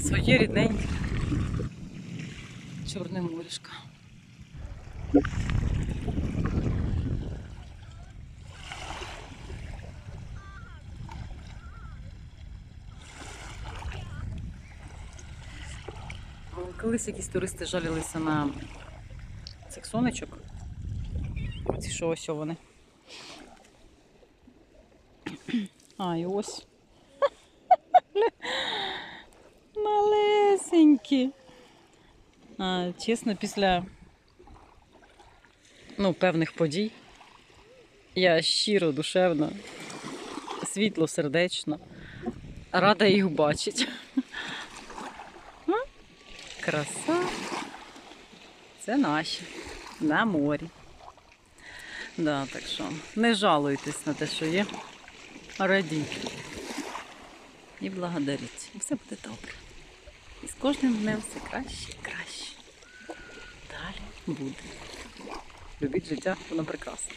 Своє рідненьке. Чорне морішка. Колись якісь туристи жалілися на цих сонечок. Оці що ось вони. А, і ось. Малесенькі. А, чесно, після ну, певних подій я щиро, душевно, світло, сердечно, рада їх бачити. Краса. Це наші. На морі. Да, так що не жалуйтесь на те, що є. Радіть. І благодаріть. Все буде добре. І з кожним днем все краще і краще. Далі буде. Любіть життя, воно прекрасне.